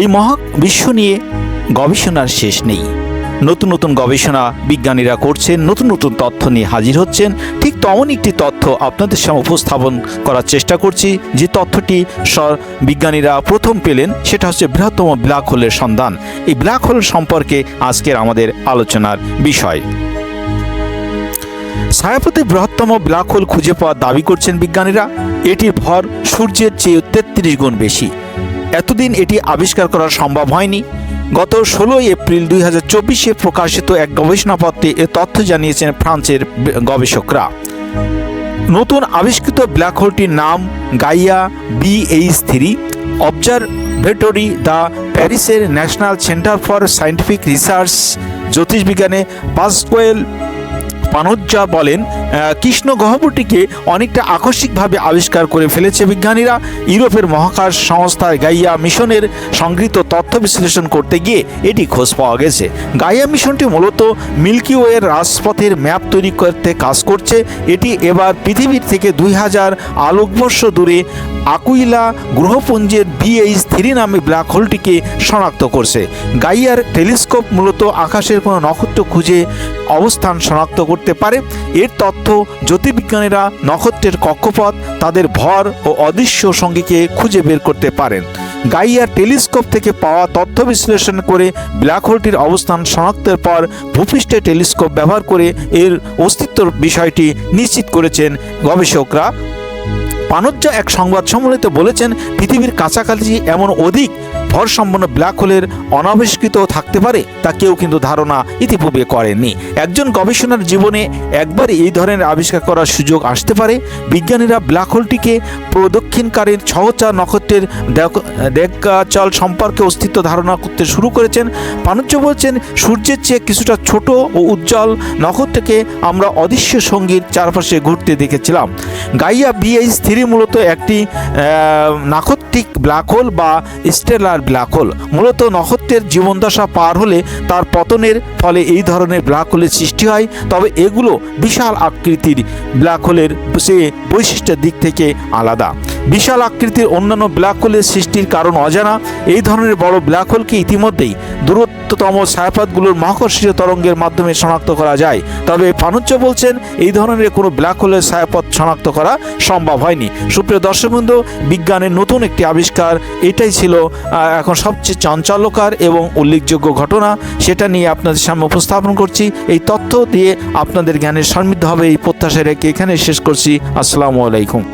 এই মহাবিশ্ব নিয়ে গবেষণার শেষ নেই। নতুন নতুন গবেষণা বিজ্ঞানীরা করছেন, নতুন নতুন তথ্য নিয়ে হাজির হচ্ছেন। ঠিক তেমন একটি তথ্য আপনাদের সামনে উপস্থাপন করার চেষ্টা করছি, যে তথ্যটি বিজ্ঞানীরা প্রথম পেলেন, সেটা হচ্ছে বৃহত্তম ব্ল্যাক হোলের সন্ধান। এই ব্ল্যাক হোল সম্পর্কে আজকের আমাদের আলোচনার বিষয়। ছায়াপথে বৃহত্তম ব্ল্যাক হোল খুঁজে পাওয়ার দাবি করছেন বিজ্ঞানীরা, এটির ভর সূর্যের চেয়ে তেত্রিশ গুণ বেশি। এতদিন এটি আবিষ্কার করা সম্ভব হয়নি। গত ষোলোই এপ্রিল দুই হাজার চব্বিশে প্রকাশিত এক গবেষণাপত্রে এ তথ্য জানিয়েছেন ফ্রান্সের গবেষকরা। নতুন আবিষ্কৃত ব্ল্যাক হোলটির নাম Gaia BH three observatory the প্যারিসের national centre for scientific research জ্যোতিষবিজ্ঞানে Pasquale Panuzzo বলেন কৃষ্ণ গহ্বরটিকে অনেকটা আকস্মিকভাবে আবিষ্কার করে ফেলেছে বিজ্ঞানীরা। ইউরোপের মহাকাশ সংস্থার গাইয়া মিশনের সংগৃহীত তথ্য বিশ্লেষণ করতে গিয়ে এটি খোঁজ পাওয়া গেছে। গাইয়া মিশনটি মূলত মিল্কি ওয়ের রাজপথের ম্যাপ তৈরি করতে কাজ করছে। এটি এবার পৃথিবীর থেকে দুই হাজার আলোকবর্ষ দূরে আকুইলা গ্রহপুঞ্জের বিএইচ থ্রি নামে ব্ল্যাক হোলটিকে শনাক্ত করছে। গাইয়ার টেলিস্কোপ মূলত আকাশের কোনো নক্ষত্র খুঁজে অবস্থান শনাক্ত করতে পারে। এর তথ্য জ্যোতির্বিজ্ঞানীরা নক্ষত্রের কক্ষপথ, তাদের ভর ও অদৃশ্য সঙ্গীকে খুঁজে বের করতে পারেন। গাইয়া টেলিস্কোপ থেকে পাওয়া তথ্য বিশ্লেষণ করে ব্ল্যাক হোলটির অবস্থান শনাক্তের পর ভূপৃষ্ঠে টেলিস্কোপ ব্যবহার করে এর অস্তিত্বর বিষয়টি নিশ্চিত করেছেন গবেষকরা। পানোজ্জা এক সংবাদ সম্মেলনে বলেছেন, পৃথিবীর কাছাকাছি এমন অধিক ভরসম্পন্ন ব্ল্যাক হোলের অনাবিষ্কৃত থাকতে পারে তা কেউ কিন্তু ধারণা ইতিপূর্বে করেননি। একজন গবেষণার জীবনে একবার এই ধরনের আবিষ্কার করার সুযোগ আসতে পারে। বিজ্ঞানীরা ব্ল্যাক হোলটিকে প্রদক্ষিণকারীর সহচার নক্ষত্রের দেখ- দেখাচল সম্পর্কে অস্তিত্ব ধারণা করতে শুরু করেছেন। পানুজ্য বলছেন, সূর্যের চেয়ে কিছুটা ছোট ও উজ্জ্বল নক্ষত্রকে আমরা অদৃশ্য সঙ্গীর চারপাশে ঘুরতে দেখেছিলাম। গাইয়া বিএইচ থ্রি মূলত একটি নাক্ষত্রিক ব্ল্যাক হোল বা স্টেলার ব্ল্যাক হোল। মূলত নক্ষত্রের জীবনদশা পার হলে তার পতনের ফলে এই ধরনের ব্ল্যাক হোলের সৃষ্টি হয়, তবে এগুলো বিশাল আকৃতির। ব্ল্যাক হোলের সে বৈশিষ্ট্যের দিক থেকে আলাদা। বিশাল আকৃতির অন্যান্য ব্ল্যাক হোলের সৃষ্টির কারণ অজানা। এই ধরনের বড় ব্ল্যাক হোলকে ইতিমধ্যেই দূরত্বতম ছায়াপথগুলোর মহাকর্ষীয় তরঙ্গের মাধ্যমে শনাক্ত করা যায়। তবে ফানুজ্জ বলছেন, এই ধরনের কোনো ব্ল্যাক হোলের ছায়াপথ শনাক্ত করা সম্ভব হয়নি। সুপ্রিয় দর্শকবৃন্দ, বিজ্ঞানের নতুন একটি আবিষ্কার, এটাই ছিল এখন সবচেয়ে চাঞ্চল্যকার এবং উল্লেখযোগ্য ঘটনা। সেটা নিয়ে আপনাদের সামনে উপস্থাপন করছি। এই তথ্য দিয়ে আপনাদের জ্ঞানের সমৃদ্ধ হবে এই প্রত্যাশা রেখে এখানে শেষ করছি। আসসালামু আলাইকুম।